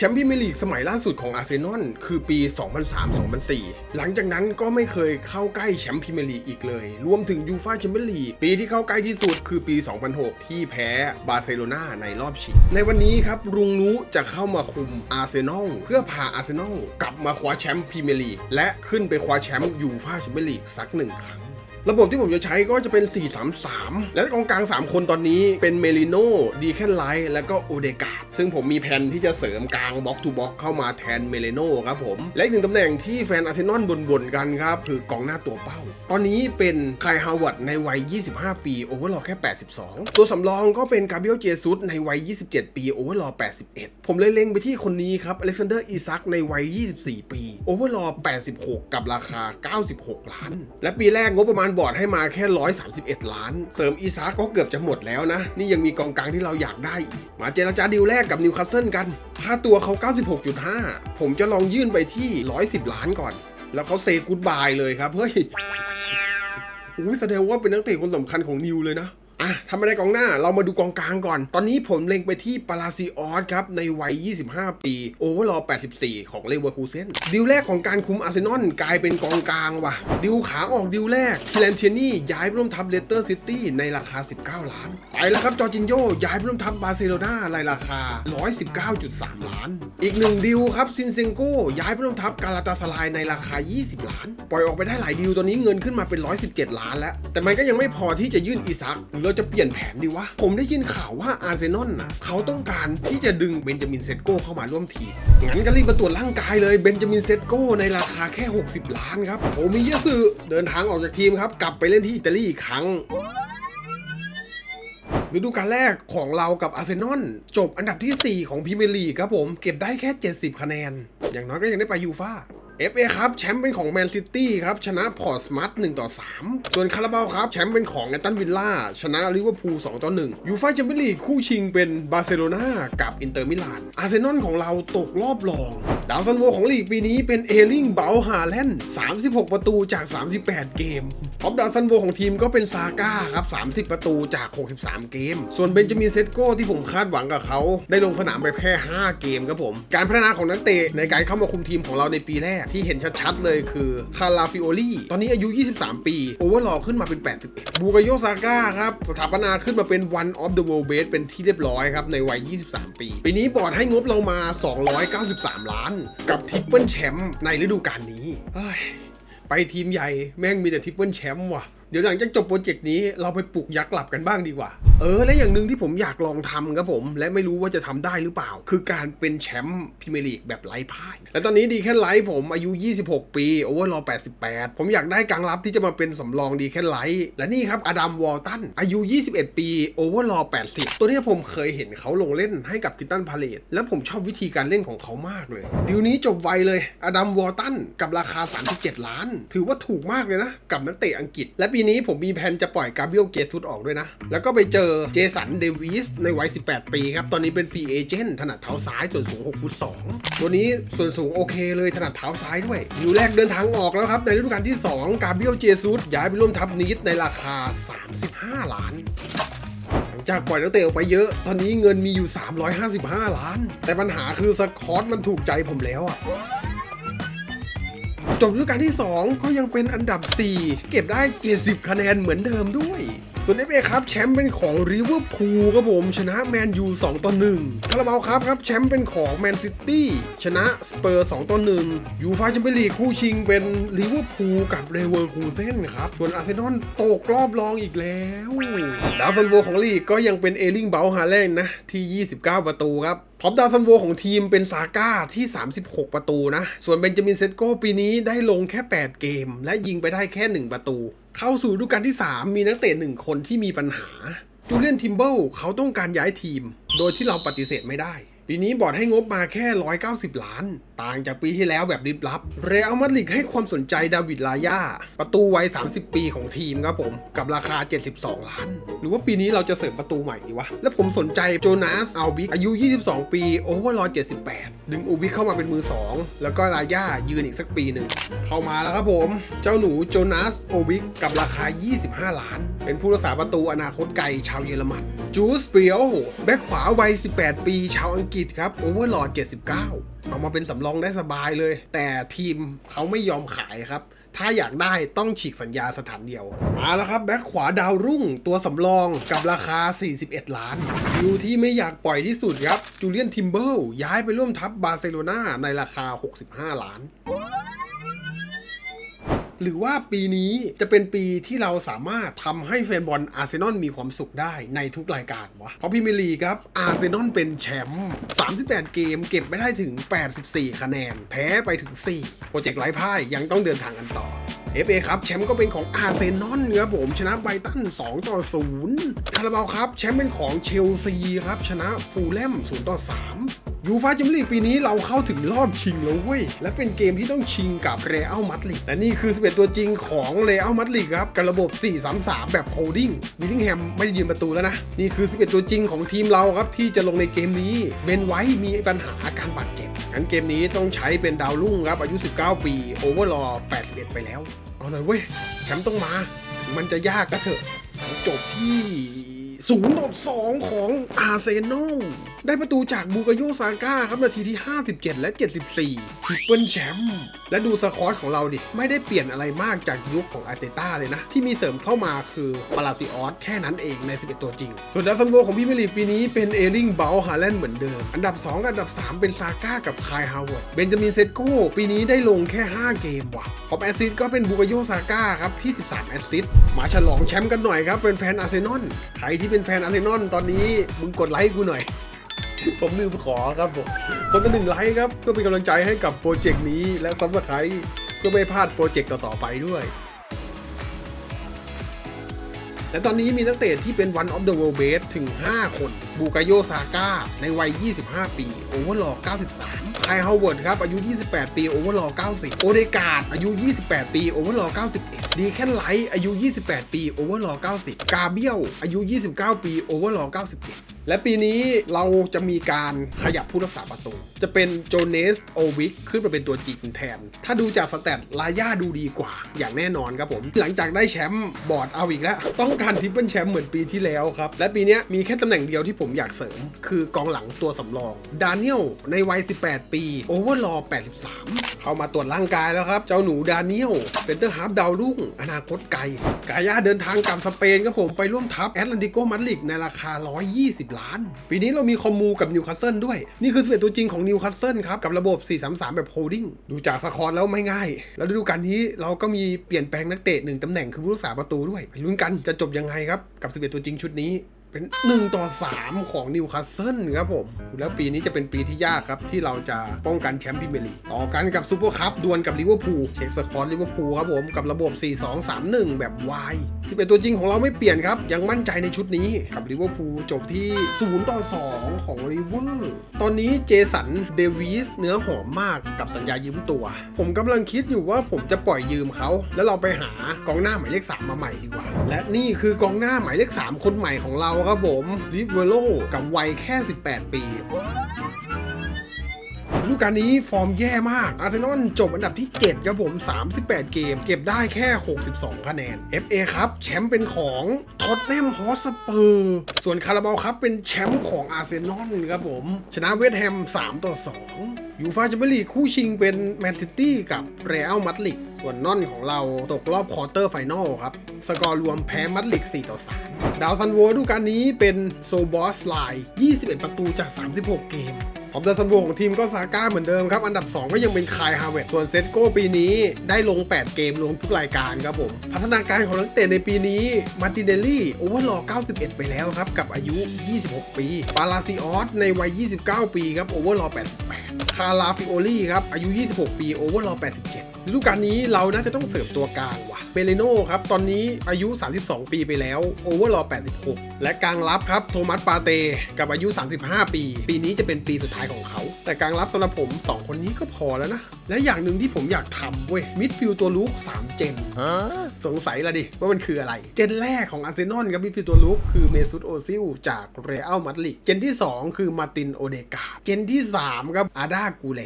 แชมป์พรีเมียร์ลีกสมัยล่าสุดของอาร์เซนอลคือปี 2003-2004 หลังจากนั้นก็ไม่เคยเข้าใกล้แชมป์พรีเมียร์ลีกอีกเลย รวมถึงยูฟ่าแชมเปี้ยนลีกปีที่เข้าใกล้ที่สุดคือปี 2006 ที่แพ้บาร์เซโลนาในรอบชิง ในวันนี้ครับรุงนูจะเข้ามาคุมอาร์เซนอลเพื่อพาอาร์เซนอลกลับมาคว้าแชมป์พรีเมียร์ลีกและขึ้นไปคว้าแชมป์ยูฟ่าแชมเปี้ยนลีกสักหนึ่งครั้ง ระบบที่ผมจะใช้ก็จะเป็น 4-3-3 และกองกลาง 3 คนตอนนี้เป็นเมลิโน่ดีแคนไลท์และก็โอเดกาดซึ่งผมมีแผนที่จะเสริมกลางบล็อกทูบล็อกเข้ามาแทนเมลิโน่ครับผม และอีกหนึ่งตำแหน่งที่แฟนอาร์เซนอลบ่นๆกันครับ คือกองหน้าตัวเป้า ตอนนี้เป็นไคลฮาวเวิร์ดในวัย 25 ปีโอเวอร์ลอแค่ 82 ตัวสำรองก็เป็นกาเบรียลเจซุสในวัย 27 ปีโอเวอร์ลอ81 ผมเลยเล็งไปที่คนนี้ครับอเล็กซานเดอร์อีซักในวัย 24 ปีโอเวอร์ลอ86 กับราคา 96 ล้าน และปีแรกงบประมาณบอร์ดให้มาแค่ 131 ล้าน เสริมอีซาก็เกือบจะหมดแล้วนะ นี่ยังมีกองกลางที่เราอยากได้อีก มาเจรจาดีลแรกกับนิวคาสเซิลกัน ค่าตัวเขา 96.5 ผมจะลองยื่นไปที่ 110 ล้านก่อน แล้วเขาเซกูดบายเลยครับ เฮ้ยอุ้ยแสดงว่าเป็นนักเตะคนสำคัญของนิวเลยนะ อะทำไม่ได้กองหน้า เรามาดูกองกลางก่อน ตอนนี้ผมเล็งไปที่ปาราซิออสครับ ในวัย 25 ปี โอเวอร์ลอ84 ของเลเวอร์คูเซนดิวแรกของการคุมอาร์เซนอลกลายเป็นกองกลางว่ะ ดิวขาออกดิวแรกคิเลนเทียนี่ย้ายไปร่วมทัพเลสเตอร์ซิตี้ในราคา 19 ล้าน ไปแล้วครับจอร์จินโยย้ายไปร่วมทัพบาร์เซโลนาในราคา 119.3 ล้าน อีกหนึ่งดิวครับซินเซงโกย้ายไปร่วมทัพกาลาตาสลายในราคา 20 ล้าน ปล่อยออกไปได้หลายดิวตอนนี้เงินขึ้นมาเป็น 117 ล้านแล้ว แต่มันก็ยังไม่พอที่จะยื่นอีซักหรือเราจะเปลี่ยนแผนดีวะ ผมได้ยินข่าวว่าอาร์เซนอลนะเขาต้องการที่จะดึงเบนจามินเซตโก้เข้ามาร่วมทีม งั้นก็รีบมาตรวจร่างกายเลยเบนจามินเซตโก้ในราคาแค่ 60 ล้านครับโอมิยะสึเดินทางออกจากทีมครับ กลับไปเล่นที่อิตาลีอีกครั้งฤดูกาลแรกของเรากับอาร์เซนอลจบอันดับทีสี่ 4 ของพรีเมียร์ลีกครับผมเก็บได้แค่ 70 คะแนน อย่างน้อยก็ยังได้ไปยูฟ่า FA ครับแชมป์เป็นของแมนซิตี้ครับ ชนะพอร์ตสมัต1ต่อ3ส่วนคาราบาวครับ แชมป์เป็นของแอตตันวิลล่า ชนะลิเวอร์พูล2ต่อ1ยูฟ่าแชมเปี้ยนลีกคู่ชิงเป็นบาร์เซโลนากับอินเตอร์มิลาน อาร์เซนอลของเราตกรอบรอง ดาวซันโวของลีกปีนี้เป็นเอลิงเบลฮาแลนด์36 ประตูจาก 38 เกม ท็อปดาวซันโวของทีมก็เป็นซาก้าครับ 30 ประตูจาก 63 เกม ส่วนเบนจามินเซตโก้ที่ผมคาดหวังกับเขา ได้ลงสนามไปแค่ 5 เกมครับผม การพัฒนาของนักเตะในการเข้ามาคุมทีมของเราในปีแรกที่เห็นชัดๆเลยคือคาราฟิโอลี่ตอนนี้อายุ 23 ปี โอเวอร์ลอขึ้นมาเป็น 81 บูกาโยซาก้าครับ สถาปนาขึ้นมาเป็น one of the world best เป็นที่เรียบร้อยครับ ในวัย 23 ปี ปีนี้บอร์ดให้งบเรามา 293 ล้าน กับทิปเปิลแชมป์ในฤดูกาลนี้ไปทีมใหญ่แม่งมีแต่ทิปเปิลแชมป์ว่ะเดี๋ยวหลังจากจบโปรเจกต์นี้เราไปปลุกยักษ์หลับกันบ้างดีกว่า เออและอย่างหนึ่งที่ผมอยากลองทำครับผม และไม่รู้ว่าจะทำได้หรือเปล่า คือการเป็นแชมป์พรีเมียร์ลีกแบบไร้พ่าย และตอนนี้ดีแค่ไลท์ผมอายุ 26 ปีโอเวอร์ลอ88 ผมอยากได้กลางรับที่จะมาเป็นสำรองดีแค่ไลท์และนี่ครับอดัมวอลตันอายุ 21 ปีโอเวอร์ลอ80 ตัวนี้ผมเคยเห็นเขาลงเล่นให้กับกิตันพาเลตแล้วผมชอบวิธีการเล่นของเขามากเลยดีลนี้จบไวเลยอดัมวอลตันกับราคา 37 ล้าน ถือว่าถูกมากเลยนะ กับนักเตะอังกฤษ และปีนี้ผมมีแผนจะปล่อยกาเบรียลเกซุดออกด้วยนะ แล้วก็ไปเจอเจสันเดวิสในวัย 18 ปีครับ ตอนนี้เป็นฟรีเอเจนต์ถนัดเท้าซ้ายส่วนสูง 6 ฟุต 2 ตัวนี้ส่วนสูงโอเคเลยถนัดเท้าซ้ายด้วยอยู่แรกเดินทางออกแล้วครับ ในฤดูกาลที่ 2 กาเบียลเจซุสย้ายไปร่วมทัพนีดในราคา 35 ล้านหลังจากปล่อยนักเตะออกไปเยอะ ตอนนี้เงินมีอยู่ 355 ล้าน แต่ปัญหาคือสกอตมันถูกใจผมแล้วอะจบฤดูกาลที่ 2 ก็ยังเป็นอันดับ 4 เก็บได้ 70 คะแนนเหมือนเดิมด้วย ส่วน FA ครับแชมป์เป็นของริเวอร์พูลครับผมชนะแมนยู2ต่อ1คาราบาวครับครับแชมป์เป็นของแมนซิตี้ชนะสเปอร์2ต่อ1ยูฟ่าแชมเปี้ยนลีกคู่ชิงเป็นลิเวอร์พูลกับเรเวอร์คูเซนครับส่วนอาร์เซนอลตกรอบรองอีกแล้วดาวซันโวของลีกก็ยังเป็นเอลิงเบลฮาแลนนะที่ 29 ประตูครับท็อปดาวซันโวของทีมเป็นซาก้าที่ 36 ประตูนะ ส่วนเบนจามินเซตโกปีนี้ได้ลงแค่ 8 เกม และยิงไปได้แค่ 1 ประตู เข้าสู่ฤดูกาลที่ 3 มีนักเตะหนึ่งคนที่มีปัญหาจูเลียนทิมเบิลเขาต้องการย้ายทีม โดยที่เราปฏิเสธไม่ได้ ปีนี้บอร์ดให้งบมาแค่ 190 ล้าน ต่างจากปีที่แล้วแบบริบลับ เรอัลมาดริดให้ความสนใจดาวิดลายาประตูวัย 30 ปีของทีมครับผม กับราคา 72 ล้าน หรือว่าปีนี้เราจะเสริมประตูใหม่ดีวะ แล้วผมสนใจโจนาสอัลบิกอายุ 22 ปีโอเวอร์ลอ78 ดึงอูบิกเข้ามาเป็นมือ 2 แล้วก็ลายายืนอีกสักปีหนึ่ง เข้ามาแล้วครับผม เจ้าหนูโจนาสโอบิกกับราคา 25 ล้าน เป็นผู้รักษาประตูอนาคตไกลชาวเยอรมันจจูสเปียวแบ็คขวาวัย 18 ปี ชาวอังกฤษครับโอเวอร์ลอด79 เอามาเป็นสำรองได้สบายเลย แต่ทีมเขาไม่ยอมขายครับ ถ้าอยากได้ต้องฉีกสัญญาสถานเดียว มาแล้วครับ แบ็คขวาดาวรุ่งตัวสำรองกับราคา 41 ล้านอยู่ที่ไม่อยากปล่อยที่สุดครับ จูเลียนทิมเบิลย้ายไปร่วมทัพบาร์เซโลนาในราคา 65 ล้าน หรือว่าปีนี้จะเป็นปีที่เราสามารถทำให้แฟนบอลอาร์เซนอลมีความสุขได้ในทุกรายการวะเพราะพิมลีครับอาร์เซนอลเป็นแชมป์38 เกม เก็บไม่ได้ถึง 84 คะแนน แพ้ไปถึง 4 โปรเจกต์ไร้พ่ายยังต้องเดินทางกันต่อ FA ครับแชมป์ก็เป็นของอาร์เซนอลครับผมชนะไบตัน 2 ต่อ 0 คาราบาวครับแชมป์เป็นของเชลซีครับชนะฟูลแลม 0 ต่อ 3ยูฟาแชมเปี้ยนลีกปีนี้เราเข้าถึงรอบชิงแล้วเว้ย และเป็นเกมที่ต้องชิงกับเรอัลมาดริดและนี่คือ 11 ตัวจริงของเรอัลมาดริดครับ กับระบบ 4-3-3 แบบโฮลดิ้งบิลลิงแฮมไม่ได้ยืนประตูแล้วนะ นี่คือ 11 ตัวจริงของทีมเราครับที่จะลงในเกมนี้ เบนไว้มีปัญหาอาการบาดเจ็บั้นเกมนี้ต้องใช้เป็นดาวรุ่งครับ อายุ 19 ปีโอเวอร์ลอ81 ไปแล้ว เอาหน่อยเว้ยแชมป์ต้องมา มันจะยากก็เถอะจบที่ ศูนย์ต่อสองของอาร์เซนอลได้ประตูจากบูกาโยซาก้าครับนาทีที่ 57 และ 74ทิปเปิลแชมป์และดูสคอร์ตของเราดิ ไม่ได้เปลี่ยนอะไรมากจากยุคของอาร์เตต้าเลยนะ ที่มีเสริมเข้ามาคือปาราซิออสแค่นั้นเองใน 11 ตัวจริง ส่วนดาวซันโวของพี่เมยร์ลีปีนี้เป็นเอริงเบลฮาแลนด์เหมือนเดิม อันดับ 2 กับอันดับ 3 เป็นซาก้ากับคายฮาวเวิร์ดเบนจามินเซตโก้ปีนี้ได้ลงแค่ 5 เกมว่ะท็อปแอสซิสต์ก็เป็นบูกาโยซาก้าครับที่ 13 แอสซิสต์มาฉลองแชมป์กันหน่อยครับแฟนๆอาร์เซนอลใครที่เป็นแฟนอาร์เซนอลตอนนี้มึงกดไลค์กูหน่อย ผมลืมขอครับผมคนละหนึ่งไลค์ครับเพื่อเป็นกำลังใจให้กับโปรเจกต์นี้และซับสไครต์เพื่อไม่พลาดโปรเจกต์ต่อ ๆ ไปด้วย และตอนนี้มีนักเตะที่เป็น One of the World Best ถึง 5 คน บูกาโยซาก้าในวัย 25 ปี โอเวอร์ลอ93 ไคฮาวเวิร์ดครับ อายุ 28 ปี โอเวอร์ลอ90 โอเดกาดอายุ 28 ปี โอเวอร์ลอ91 ดีแคนไลท์อายุ 28 ปี โอเวอร์ลอ90 กาเบียลอายุ 29 ปี โอเวอร์ลอ91 และปีนี้เราจะมีการขยับผู้รักษาประตู จะเป็นโจเนสโอวิกขึ้นมาเป็นตัวจริงแทน ถ้าดูจากสแตทลาย่าดูดีกว่า อย่างแน่นอนครับผม หลังจากได้แชมป์บอร์ดเอาอีกแล้ว ต้องการทิปเปิลแชมป์เหมือนปีที่แล้วครับ และปีนี้มีแค่ตำแหน่งเดียวที่ผมอยากเสริม คือกองหลังตัวสำรอง ดานิเอลในวัย 18 ปีโอเวอร์ลอ83 เข้ามาตรวจร่างกายแล้วครับ เจ้าหนูดานิเอลเซนเตอร์ฮาร์ฟดาวรุ่ง อนาคตไกล กาย่าเดินทางกลับสเปนครับผมไปร่วมทัพแอตแลนติโกมาดริดในราคา 120ล้าน ปีนี้เรามีคอมมูกับนิวคาสเซิลด้วย นี่คือ11ตัวจริงของนิวคาสเซิลครับ กับระบบ 433 แบบโฮลดิ้งดูจากสคอร์แล้วไม่ง่าย แล้วฤดูกาลนี้เราก็มีเปลี่ยนแปลงนักเตะหนึ่งตำแหน่งคือผู้รักษาประตูด้วยลุ้นกันจะจบยังไงครับกับ11ตัวจริงชุดนี้ เป็น 1 ต่อ 3 ของนิวคาสเซิลครับผม แล้วปีนี้จะเป็นปีที่ยากครับ ที่เราจะป้องกันแชมป์พรีเมียร์ลีกต่อกันกับซูเปอร์คัพดวลกับลิเวอร์พูลเช็คสกอร์ลิเวอร์พูลครับผม กับระบบ 4-2-3-1 แบบวาย11 ตัวจริงของเราไม่เปลี่ยนครับ ยังมั่นใจในชุดนี้กับลิเวอร์พูลจบที่0ต่อ2ของลิเวอร์ตอนนี้เจสันเดวิสเนื้อหอมมากกับสัญญายืมตัว ผมกำลังคิดอยู่ว่าผมจะปล่อยยืมเขา แล้วเราไปหากองหน้าหมายเลข3มาใหม่ดีกว่า และนี่คือกองหน้าหมายเลข3คนใหม่ของเราครับผมลิเวโรกับวัยแค่ 18 ปี ฤดูกาลนี้ฟอร์มแย่มาก อาร์เซนอลจบอันดับที่ 7 ครับผม 38 เกม เก็บได้แค่ 62 คะแนน FA ครับแชมป์เป็นของท็อตแนมฮอสเปอร์ ส่วนคาราบาลครับเป็นแชมป์ของอาร์เซนอลครับผม ชนะเวสต์แฮม 3 ต่อ 2ยูฟาแชมเปี้ยนลีกคู่ชิงเป็นแมนซิตี้กับเรอัลมาดริดส่วนนอนของเราตกรอบควอเตอร์ไฟนอลครับ สกอร์รวมแพ้มาดริด4 ต่อ 3 ดาวซันโวดูกาลนี้เป็นโซบอสไลน์21 ประตูจาก 36 เกม ขอบดาวซันโวของทีมก็ซาก้าเหมือนเดิมครับ อันดับ 2 ก็ยังเป็นคายฮาเวตส่วนเซตโก้ปีนี้ได้ลง 8 เกมลงทุกรายการครับผม พัฒนาการของนักเตะในปีนี้มาร์ติเดลลี่โอเวอร์ลอ91 ไปแล้วครับ กับอายุ 26 ปี ปาลาซิออสในวัย 29 ปีครับโอเวอร์ลอ88 คาราฟิโอลี่ครับอายุ 26 ปีโอเวอร์ลอ87ฤดูกาลนี้เราน่าจะต้องเสริมตัวกลางว่ะเบเลโน่ครับตอนนี้อายุ 32 ปีไปแล้วโอเวอร์ลอ86 และกลางรับครับโทมัสปาเตกับอายุ 35 ปี ปีนี้จะเป็นปีสุดท้ายของเขา แต่กลางรับสำหรับผม 2 คนนี้ก็พอแล้วนะ และอย่างหนึ่งที่ผมอยากทำเว้ยมิดฟิลตัวลุก3 เจนสงสัยละดิ ว่ามันคืออะไร เจนแรกของอาร์เซนอลครับมิดฟิลตัวลุกคือเมซุตโอซิลจากเรอัลมาดริดเจนที่ 2 คือมาร์ตินโอเดกาเจนที่ 3 ครับอาดากูแล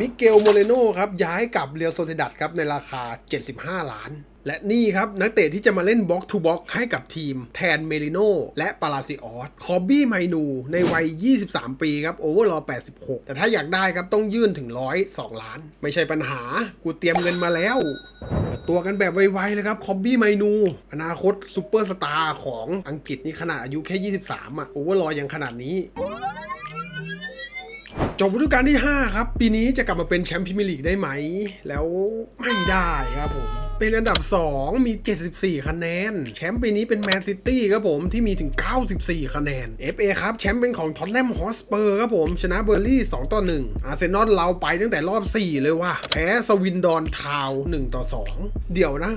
มิเกลโมเรโนครับย้ายกับเรียวโซเซดัดครับในราคา 75 ล้าน และนี่ครับนักเตะที่จะมาเล่นบ็อกทูบ็อกให้กับทีม แทนเมลิโนและปาราซิออสคอบบี้ไมนูในวัย 23 ปีครับโอเวอร์ลอ86 แต่ถ้าอยากได้ครับต้องยื่นถึง 102 ล้าน ไม่ใช่ปัญหา กูเตรียมเงินมาแล้ว ตัวกันแบบไวๆเลยครับคอบบี้ไมนู อนาคตซูเปอร์สตาร์ของอังกฤษนี่ขนาดอายุแค่ 23 อะโอเวอร์ลอยังขนาดนี้ จบฤดูกาลที่ 5 ครับ ปีนี้จะกลับมาเป็นแชมป์พรีเมียร์ลีกได้ไหม แล้วไม่ได้ครับผม เป็นอันดับ 2 มี 74 คะแนน แชมป์ปีนี้เป็นแมนซิตี้ครับผมที่มีถึง 94 คะแนน FA ครับ แชมป์เป็นของท็อตแนมฮอสเปอร์ครับผม ชนะเบอร์ลี่2ต่อ1อาร์เซนอลเราไปตั้งแต่รอบ 4 เลยว่ะแพ้สวินดอนทาวน์1ต่อ 2 เดี๋ยวนะ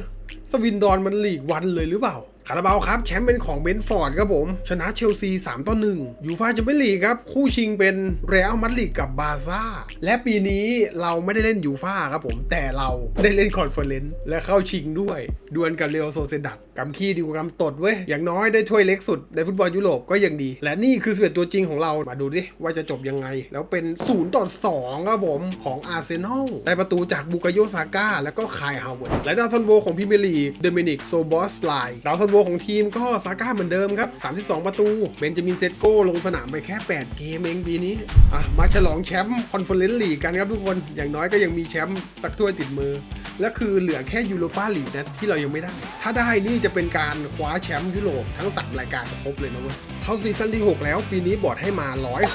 สวินดอนมันลีกวันเลยหรือเปล่า คาราบาวครับแชมป์เป็นของเบนฟอร์ดครับผม ชนะเชลซี 3 ต่อ 1 ยูฟาแชมเปี้ยนลีกครับ คู่ชิงเป็นเรอัลมาดริดกับบาซ่า และปีนี้เราไม่ได้เล่นยูฟาครับผม แต่เราได้เล่นคอนเฟอเรนซ์และเข้าชิงด้วย ดวลกับเรอัลโซเซดัดกำขี้ดีกว่ากำตดเว้ย อย่างน้อยได้ถ้วยเล็กสุดในฟุตบอลยุโรปก็ยังดี และนี่คือ11ตัวจริงของเรามาดูดิว่าจะจบยังไง แล้วเป็น0ต่อ2ครับผมของอาร์เซนอลได้ประตูจากบูกโยซาก้าแล้วก็คายฮาวเวิร์ดและดาวซันโวของพรีเมลีเดมินิกโซบอสไลดาวซันโวของทีมก็ซาก้าเหมือนเดิมครับ 32 ประตู เบนจามินเซตโก้ลงสนามไปแค่ 8 เกมเองปีนี้ อะ มาฉลองแชมป์คอนเฟอเรนซ์ลีกกันครับทุกคน อย่างน้อยก็ยังมีแชมป์สักถ้วยติดมือ และคือเหลือแค่ยูโรปาลีกนะที่เรายังไม่ได้ ถ้าได้นี่จะเป็นการคว้าแชมป์ยุโรปทั้ง 3 รายการครบเลยนะเว้ย เข้าซีซั่นที่ 6 แล้วปีนี้บอร์ดให้มา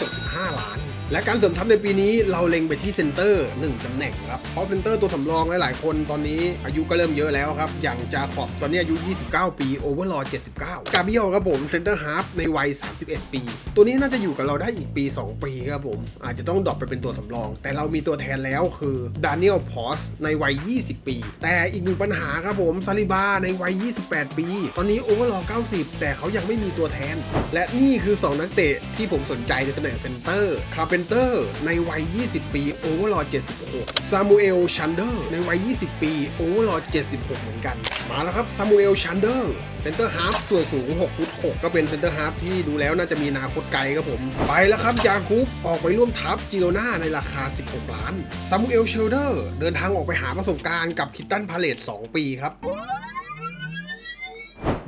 165 ล้าน และการเสริมทัพในปีนี้เราเล็งไปที่เซนเตอร์1ตำแหน่งครับ เพราะเซนเตอร์ตัวสำรองหลายๆคนตอนนี้อายุก็เริ่มเยอะแล้วครับ อย่างจาขอบตอนนี้อายุ 29 ปีโอเวอร์ลอ79 กาเบียลครับผมเซนเตอร์ฮาร์ฟในวัย 31 ปี ตัวนี้น่าจะอยู่กับเราได้อีกปี 2 ปีครับผม อาจจะต้องดรอปไปเป็นตัวสำรอง แต่เรามีตัวแทนแล้วคือดานิเอลพอสในวัย 20 ปี แต่อีกหนึ่งปัญหาครับผมซาลิบาในวัย 28 ปี ตอนนี้โอเวอร์ลอ90 แต่เขายังไม่มีตัวแทน และนี่คือ 2 นักเตะที่ผมสนใจในตำแหน่งเซนเตอร์คาร์เพนเตอร์ในวัย 20 ปีโอเวอร์ลอ76 ซามูเอลชันเดอร์ในวัย 20 ปีโอเวอร์ลอ76 เหมือนกัน มาแล้วครับ ซามูเอลชันเดอร์เซนเตอร์ฮาร์ฟส่วนสูง6ฟุต6ก็เป็นเซนเตอร์ฮาร์ฟที่ดูแล้วน่าจะมีนาคตไกลครับผม ไปแล้วครับยาคูปออกไปร่วมทัพจิโรนาในราคา 16 ล้าน ซามูเอลเชลเดอร์เดินทางออกไปหาประสบการณ์กับคิตตันพาเลต2ปีครับ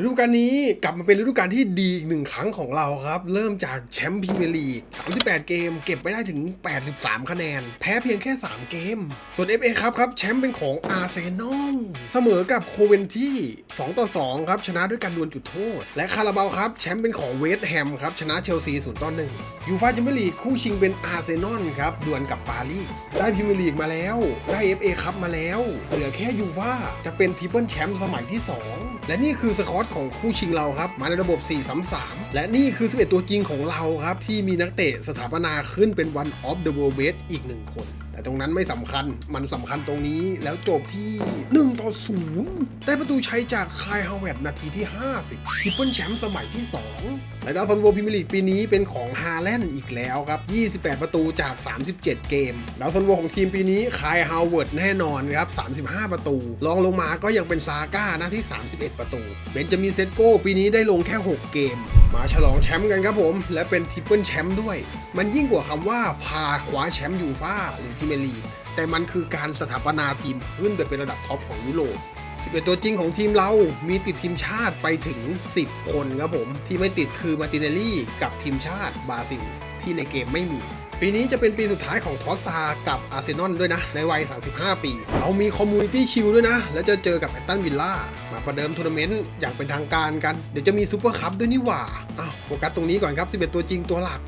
ฤดูกาลนี้กลับมาเป็นฤดูกาลที่ดีอีกหนึ่งครั้งของเราครับ เริ่มจากแชมป์พรีเมียร์ลีก 38 เกม เก็บไปได้ถึง 83 คะแนน แพ้เพียงแค่ 3 เกม ส่วน FA ครับครับแชมป์เป็นของอาร์เซนอลเสมอกับโคเวนที่ 2 ต่อ 2 ครับชนะด้วยการดวลจุดโทษ และคาราบาวครับแชมป์เป็นของเวสต์แฮมครับชนะเชลซี 0 ต่อ 1 ยูฟ่าแชมเปี้ยนลีกคู่ชิงเป็นอาร์เซนอลครับดวลกับปารีสได้พรีเมียร์ลีกมาแล้ว ได้ FA ครับมาแล้ว เหลือแค่ยูฟ่าจะเป็นทริปเปิลแชมป์สมัยที่ 2 และนี่คือสกอตของคู่ชิงเราครับ มาในระบบ 4-3-3 และนี่คือ 11 ตัวจริงของเราครับ ที่มีนักเตะสถาปนาขึ้นเป็น one of the world best อีกหนึ่งคน แต่ตรงนั้นไม่สำคัญมันสำคัญตรงนี้แล้วจบที่ 1 ต่อ 0 ได้ประตูชัยจากคายฮาวเวดนาทีที่ 50ทิปเปิลแชมป์สมัยที่ 2 และดาวซันโวพรีเมียร์ลีกปีนี้เป็นของฮาแลนด์อีกแล้วครับ 28 ประตูจาก 37 เกมดาวซันโวของทีมปีนี้คายฮาวเวิร์ดแน่นอนครับ 35 ประตูรองลงมาก็ยังเป็นซาก้านะที่ 31 ประตูเบนจามินเซตโก้ปีนี้ได้ลงแค่ 6 เกม มาฉลองแชมป์กันครับผม และเป็นทิปเปิลแชมป์ด้วย มันยิ่งกว่าคำว่าพาคว้าแชมป์ยูฟ่าหรือพเมลีแต่มันคือการสถาปนาทีมขึ้นไปเป็นระดับท็อปของยุโรป11ตัวจริงของทีมเรา มีติดทีมชาติไปถึง 10 คนครับผม ที่ไม่ติดคือมาร์ตินเนลลี่กับทีมชาติบราซิลที่ในเกมไม่มี ปีนี้จะเป็นปีสุดท้ายของทอสซากับอาร์เซนอลด้วยนะ ในวัย 35 ปี เรามีคอมมูนิตี้ชิลด้วยนะ แล้วจะเจอกับแอตตันวิลล่า มาประเดิมทัวร์นาเมนต์อย่างเป็นทางการกัน เดี๋ยวจะมีซูเปอร์คัพด้วยนี่หว่าอ้าวโฟกัสตรงนี้ก่อนครับ 11 ตัวจริงตัวหลัก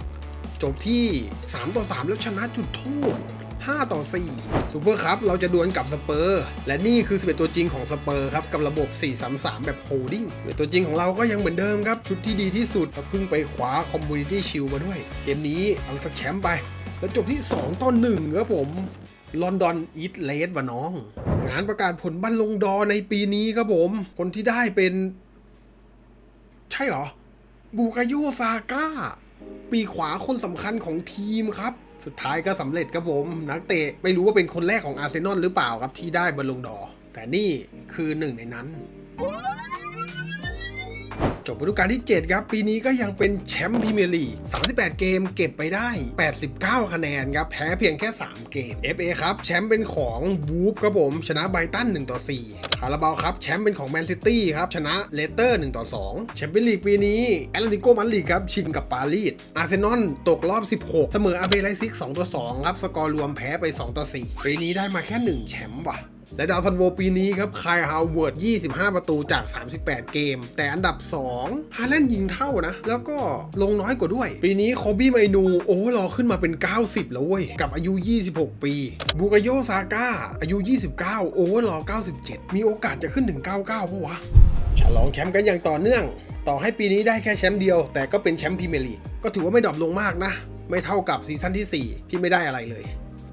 จบที่ 3 ต่อ 3 แล้วชนะจุดโทษ 5 ต่อ 4ซูเปอร์คัพเราจะดวลกับสเปอร์ และนี่คือ 11 ตัวจริงของสเปอร์ครับ กับระบบ 4-3-3 แบบโฮลดิ้งตัวจริงของเราก็ยังเหมือนเดิมครับ ชุดที่ดีที่สุดเราเพิ่งไปคว้าคอมมูนิตี้ชิลมาด้วย เกมนี้เอาสักแชมป์ไป แล้วจบที่ 2 ต่อ 1 ครับผมลอนดอนอีทเลสวะน้อง งานประกาศผลบัลลงดอในปีนี้ครับผม คนที่ได้เป็น ใช่เหรอ บูกาโยซาก้า ปีขวาคนสำคัญของทีมครับ สุดท้ายก็สำเร็จครับผม นักเตะไม่รู้ว่าเป็นคนแรกของอาร์เซนอลหรือเปล่าครับที่ได้บอลลงดอ แต่นี่คือหนึ่งในนั้น บฤดูกาลที่ 7 ครับ ปีนี้ก็ยังเป็นแชมป์พรีเมียร์ลีก 38 เกมเก็บไปได้ 89 คะแนนครับ แพ้เพียงแค่ 3 เกม FA ครับ แชมป์เป็นของบูฟครับผม ชนะไบตัน1ต่อ4คาราบาวครับ แชมป์เป็นของแมนซิตี้ครับ ชนะเลสเตอร์1ต่อ2แชมเปี้ยนลีกปีนี้แอตเลติโกมาดริดครับ ชิงกับปารีส อาร์เซนอลตกรอบ 16 เสมออาเบไลซิก2ต่อ2ครับ สกอร์รวมแพ้ไป2ต่อ4ปีนี้ได้มาแค่ 1 แชมป์ว่ะ และดาวซันโวปีนี้ครับคายฮาวเวิร์ด 25 ประตูจาก 38 เกม แต่อันดับ 2 ฮาแลนยิงเท่านะ แล้วก็ลงน้อยกว่าด้วย ปีนี้โคบี้ไมนูโอ้รอขึ้นมาเป็น 90 แล้วเว้ย กับอายุ 26 ปี บูกาโยซาก้า อายุ 29 โอ้รอ 97 มีโอกาสจะขึ้นถึง 99ปะวะ ฉลองแชมป์กันอย่างต่อเนื่อง ต่อให้ปีนี้ได้แค่แชมป์เดียว แต่ก็เป็นแชมป์พรีเมียร์ลีก ก็ถือว่าไม่ดรอปลงมากนะ ไม่เท่ากับซีซั่นที่ 4 ที่ไม่ได้อะไรเลย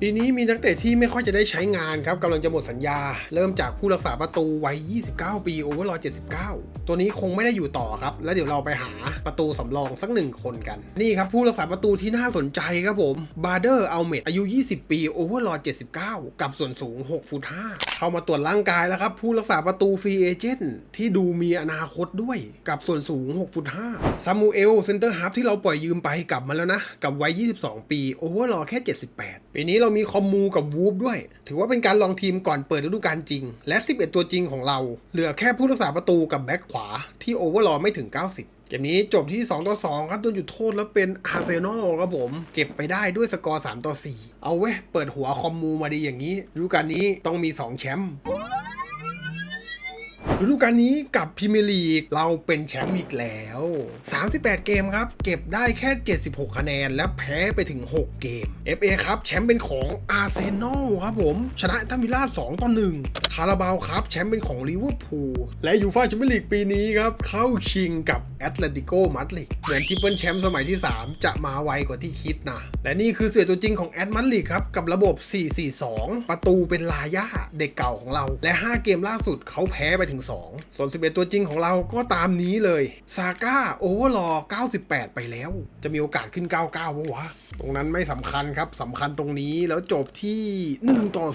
ปีนี้มีนักเตะที่ไม่ค่อยจะได้ใช้งานครับกำลังจะหมดสัญญา เริ่มจากผู้รักษาประตูวัย 29 ปีโอเวอร์ล79 ตัวนี้คงไม่ได้อยู่ต่อครับ แล้วเดี๋ยวเราไปหาประตูสำรองสักหนึ่งคนกัน นี่ครับผู้รักษาประตูที่น่าสนใจครับผมบาร์เดอร์อัลเมดอายุ 20 ปีโอเวอร์ล79 กับส่วนสูง6ฟุต5เข้ามาตรวจร่างกายแล้วครับผู้รักษาประตูฟรีเอเจนต์ที่ดูมีอนาคตด้วยกับส่วนสูง6ฟุต5ซามูเอลเซนเตอร์ฮาร์ฟที่เราปล่อยยืมไปกลับมาแล้วนะกับวัย 22 ปีโอเวอร์ลแค่ 78ปีนี้เราามีคอมมูกับวูฟด้วย ถือว่าเป็นการลองทีมก่อนเปิดฤดูกาลจริง และ 11 ตัวจริงของเรา เหลือแค่ผู้รักษาประตูกับแบ็คขวาที่โอเวอร์ลอไม่ถึง 90เกมนี้จบที่ 2 ต่อ 2 ครับโดนหยุดโทษแล้วเป็นอาร์เซนอลครับผม เก็บไปได้ด้วยสกอร์ 3 ต่อ 4 เอาเว้ย เปิดหัวคอมมูมาดีอย่างนี้ฤดูกาลนี้ต้องมี 2 แชมป์ ฤดูกาลนี้กับพรีเมียร์ลีกเราเป็นแชมป์อีกแล้ว 38 เกมครับ เก็บได้แค่ 76 คะแนน และแพ้ไปถึง 6 เกม FA ครับแชมป์เป็นของอาร์เซนอลครับผม ชนะตัมวิลล่า 2 ต่อ 1 คาราบาวครับแชมป์เป็นของลิเวอร์พูล และยูฟ่าแชมเปี้ยนลีกปีนี้ครับ เข้าชิงกับแอตเลติโกมาดริดเหมือนทริปเปิลแชมป์สมัยที่ 3 จะมาไวกว่าที่คิดนะ และนี่คือเสือตัวจริงของแอตมาดริดครับกับระบบ 4-4-2 ประตูเป็นลาย่าเด็กเก่าของเรา และ 5 เกมล่าสุดเขาแพ้ไปถึง2 ส่วน 11 ตัวจริงของเราก็ตามนี้เลย ซาก้าโอเวอร์ลอ98 ไปแล้ว จะมีโอกาสขึ้น 99วะวะ ตรงนั้นไม่สำคัญครับสำคัญตรงนี้แล้วจบที่ 1 ต่อ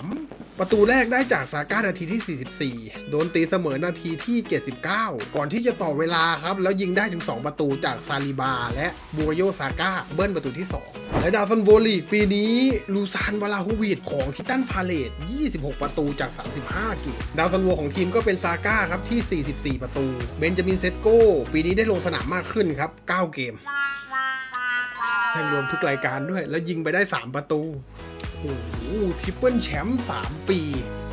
3 ประตูแรกได้จากซาก้านาทีที่ 44 โดนตีเสมอนาทีที่ 79 ก่อนที่จะต่อเวลาครับ แล้วยิงได้ถึง 2 ประตูจากซาลิบา และบูโยซาก้าเบิ้ลประตูที่ 2 และดาวซันโวลีกปีนี้ลูซานวลาฮูวิดของคิตันพาเลต26 ประตูจาก 35 เกมดาวซันโวของทีมก็เป็นซาก้าครับที่ 44 ประตู เบนจามินเซตโก้ ปีนี้ได้ลงสนามมากขึ้นครับ 9 เกมให้รวมทุกรายการด้วย แล้วยิงไปได้ 3 ประตู โอ้โหทริปเปิลแชมป์3ปี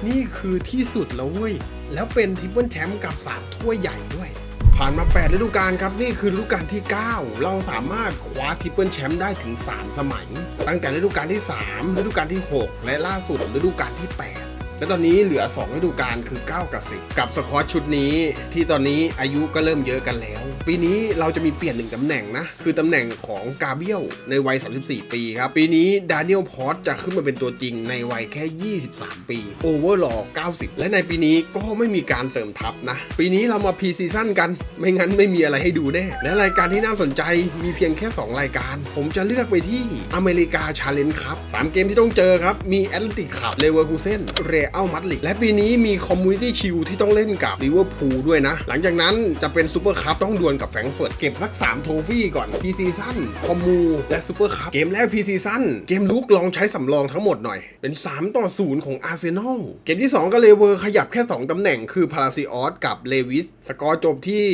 นี่คือที่สุดแล้วเว้ย แล้วเป็นทริปเปิลแชมป์กับ 3 ถ้วยใหญ่ด้วย ผ่านมา 8 ฤดูกาลครับ นี่คือฤดูกาลที่ 9 เราสามารถคว้าทริปเปิลแชมป์ได้ถึง 3 สมัย ตั้งแต่ฤดูกาลที่ 3 ฤดูกาลที่ 6 และล่าสุดฤดูกาลที่ 8 และตอนนี้เหลือ2ฤดูกาลคือ 9 กับ10กับสควอตชุดนี้ ที่ตอนนี้อายุก็เริ่มเยอะกันแล้ว ปีนี้เราจะมีเปลี่ยนหนึ่งตำแหน่งนะ คือตำแหน่งของกาเบียลในวัย 34 ปีครับ ปีนี้ดานิเอลพอตจะขึ้นมาเป็นตัวจริงในวัยแค่ 23 ปีโอเวอร์หลอ90 และในปีนี้ก็ไม่มีการเสริมทัพนะ ปีนี้เรามาพีซีซั่นกัน ไม่งั้นไม่มีอะไรให้ดูแน่และรายการที่น่าสนใจมีเพียงแค่ 2 รายการ ผมจะเลือกไปที่อเมริกาชาเลนจ์ครับสามเกมที่ต้องเจอครับมีแอตเลติกขับเลเวอร์คูเซนเรเอัลมาดริดและปีนี้มีคอมมูนิตี้ชิลที่ต้องเล่นกับลิเวอร์พูลด้วยนะ หลังจากนั้นจะเป็นซูเปอร์คัพต้องดวลกับแฟรงเฟิร์ตเก็บสัก 3 โทฟี่ก่อนพีซีซั่นคอมมูและซูเปอร์คัพเกมแรกพีซีซั่นเกมลุกลองใช้สำรองทั้งหมดหน่อย เป็น 3 ต่อ 0 ของอาร์เซนอลเกมที่ 2 ก็เลเวอร์ขยับแค่ 2ตำแหน่งคือพาราซิออสกับเลวิสสกอร์จบที่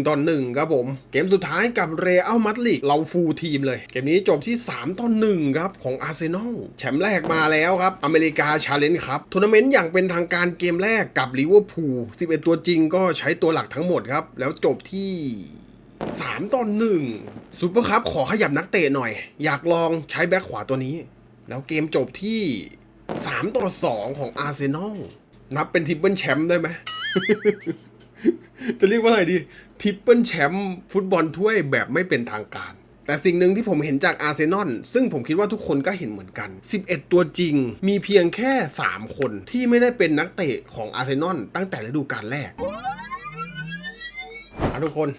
1ต่อ1ครับผม เกมสุดท้ายกับเรอัลมาดริดเราฟูลทีมเลย เกมนี้จบที่3ต่อ1ครับของอาร์เซนอลแชมป์แรกมาแล้วครับอเมริกาชาเลนจ์ครับทัวร์นาเมนต์อย่างเป็นทางการเกมแรกกับลิเวอร์พูล11 ตัวจริงก็ใช้ตัวหลักทั้งหมดครับ แล้วจบที่ 3 ต่อ1ซูเปอร์คัพขอขยับนักเตะหน่อย อยากลองใช้แบ็คขวาตัวนี้ แล้วเกมจบที่ 3 ต่อ 2 ของอาร์เซนอลนับเป็นทิปเปิลแชมป์ได้ไหม จะเรียกว่าอะไรดี ทิปเปิลแชมป์ฟุตบอลถ้วยแบบไม่เป็นทางการ แต่สิ่งหนึ่งที่ผมเห็นจากอาร์เซนอลซึ่งผมคิดว่าทุกคนก็เห็นเหมือนกัน 11 ตัวจริง มีเพียงแค่ 3 คนที่ไม่ได้เป็นนักเตะของอาร์เซนอลตั้งแต่ฤดูกาลแรกอะทุกคน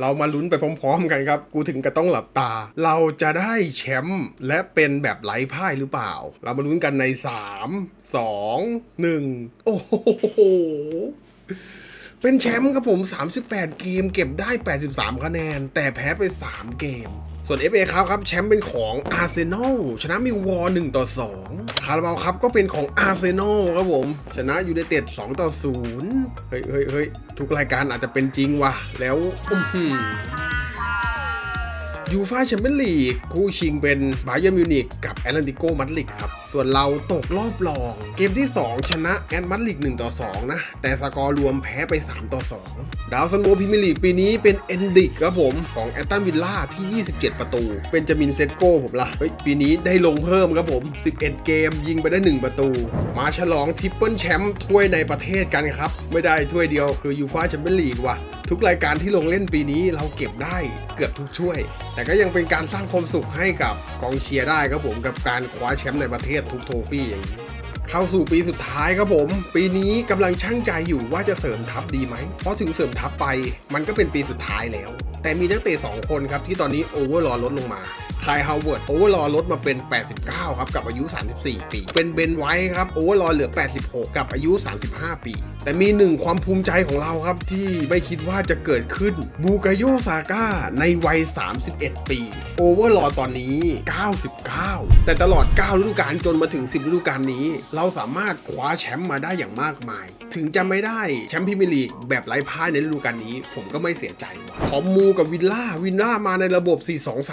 เรามาลุ้นไปพร้อมๆกันครับ กูถึงกับต้องหลับตา เราจะได้แชมป์และเป็นแบบไร้พ่ายหรือเปล่า เรามาลุ้นกันใน 3 2 1 โอ้โห เป็นแชมป์ครับผม 38 เกมเก็บได้ 83 คะแนน แต่แพ้ไป 3 เกม ส่วน FA ครับครับ แชมป์เป็นของอาร์เซนอลชนะมิวอร์1ต่อ 2 คาราบาวครับก็เป็นของอาร์เซนอลครับผม ชนะยูไนเต็ด2ต่อ0เฮ้ยเฮ้ยเฮ้ยทุกรายการอาจจะเป็นจริงว่ะ แล้วอื้อ ยูฟาแชมเปี้ยนลีกคู่ชิงเป็นบาเย r n มิวนิกกับแอตแลนติโกมาดริดครับ ส่วนเราตกรอบรอง เกมที่ 2 ชนะแอตมาดริด1ต่อ2 นะ แต่สกอร์รวมแพ้ไป 3 ต่อ 2 ดาวซันโบพรีเมียร์ลีกปีนี้เป็นเอนดิกครับผม ของแอตตันวิลล่าที่ 27 ประตู เป็นจามินเซตโก้ผมละ่ะเฮ้ยปีนี้ได้ลงเพิ่มครับผม 11 เกมยิงไปได้ 1 ประตู มาฉลองทริปเปิลแชมป์ถ้วยในประเทศกันครับไม่ได้ถ้วยเดียวคือยูฟาแชมเปี้ยนลีกว่ะ ทุกรายการที่ลงเล่นปีนี้เราเก็บได้เกือบทุกช่วย แต่ก็ยังเป็นการสร้างความสุขให้กับกองเชียร์ได้ครับผมกับการคว้าแชมป์ในประเทศทุกโทฟี่อย่างนี้เข้าสู่ปีสุดท้ายครับผม ปีนี้กำลังช่างใจอยู่ว่าจะเสริมทัพดีไหม เพราะถึงเสริมทัพไปมันก็เป็นปีสุดท้ายแล้ว แต่มีนักเตะ2คนครับที่ตอนนี้โอเวอร์ลอลดลงมา คายฮาวเวิร์ดโอเวอร์ลอลดมาเป็น 89 ครับ กับอายุ 34 ปี เป็นเบนไวท์ครับโอเวอร์ลอเหลือ 86 กับอายุ 35 ปี แต่มีหนึ่งความภูมิใจของเราครับ ที่ไม่คิดว่าจะเกิดขึ้นบูกาโยซาก้าในวัย 31 ปีโอเวอร์ลอตอนนี้ 99 แต่ตลอด 9 ฤดูกาลจนมาถึง 10 ฤดูกาลนี้ เราสามารถคว้าแชมป์มาได้อย่างมากมาย ถึงจะไม่ได้แชมป์พรีเมียร์ลีกแบบไร้พ่ายในฤดูกาลนี้ ผมก็ไม่เสียใจว่ะขอมูกับวิลล่าวิลล่ามาในระบบ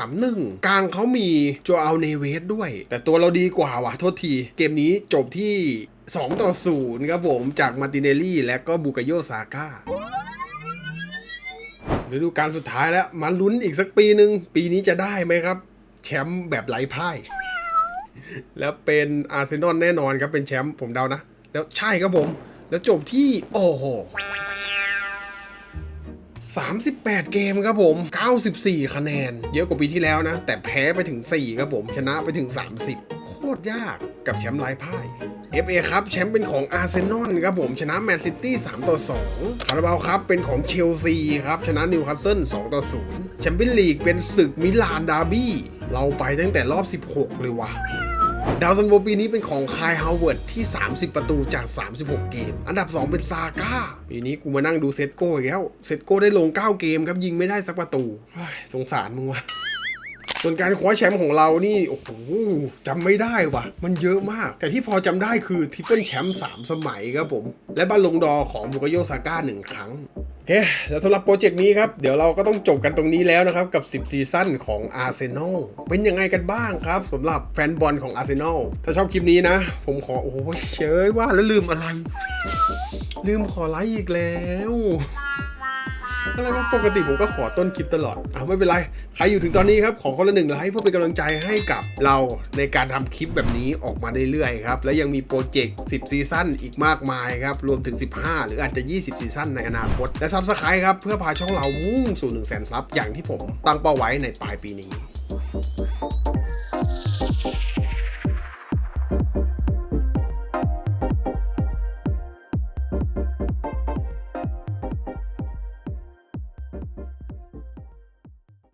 4-2-3-1 กลางเขามีโจอัลเนเวสด้วย แต่ตัวเราดีกว่าว่ะโทษที เกมนี้จบที่ 2 ต่อ 0 ครับผมจากมาร์ติเนลลี่และก็บูกาโยซาก้าฤดูกาลสุดท้ายแล้วมาลุ้นอีกสักปีหนึ่งปีนี้จะได้ไหมครับ แชมป์แบบไร้พ่าย แล้วเป็นอาร์เซนอลแน่นอนครับเป็นแชมป์ผมเดานะ แล้วใช่ครับผม แล้วจบที่ โอ้โห 38 เกมครับผม 94 คะแนน เยอะกว่าปีที่แล้วนะ แต่แพ้ไปถึง 4 ครับผม ชนะไปถึง 30 โคตรยากกับแชมป์ไร้พ่าย FA ครับแชมป์เป็นของอาร์เซนอลครับผมชนะแมนซิตี้3ต่อ2คาราบาวครับเป็นของเชลซีครับชนะนิวคาสเซิล2ต่อ0แชมเปี้ยนลีกเป็นศึกมิลานดาร์บี้ เราไปตั้งแต่รอบ 16 เลยว่ะ ดาวซันโวปีนี้เป็นของคายฮาวเวิร์ดที่ 30 ประตูจาก 36 เกม อันดับ 2 เป็นซาก้า ปีนี้กูมานั่งดูเซตโก้อีกแล้ว เซตโก้ได้ลง 9 เกมครับยิงไม่ได้สักประตูสงสารมึงวะ ส่วนการคว้าแชมป์ของเรานี่โอ้โหจำไม่ได้ว่ะ มันเยอะมาก แต่ที่พอจำได้คือทริปเปิลแชมป์3สมัยครับผม และบัลลงดอของบุกโยซาก้าหนึ่งครั้งโอเคแล้วสำหรับโปรเจกต์นี้ครับ เดี๋ยวเราก็ต้องจบกันตรงนี้แล้วนะครับ กับ 10 ซีซั่นของอาร์เซนอลเป็นยังไงกันบ้างครับสำหรับแฟนบอลของอาร์เซนอลถ้าชอบคลิปนี้นะ ผมขอ โอ้ยเชยว่าแล้วลืมอะไร ลืมขอไลค์อีกแล้ว อะไรวะปกติผมก็ขอต้นคลิปตลอดอะไม่เป็นไรใครอยู่ถึงตอนนี้ครับของคนละหนึ่งไลค์เพื่อเป็นกำลังใจให้กับเราในการทำคลิปแบบนี้ออกมาเรื่อยๆครับและยังมีโปรเจกต์ 10 ซีซั่นอีกมากมายครับรวมถึง 15 หรืออาจจะ 20 ซีซั่นในอนาคต และซับสไครต์ครับเพื่อพาช่องเรามุ่งสู่1 0 0 0 0 0ซับอย่างที่ผมตั้งเป้าไว้ในปลายปีนี้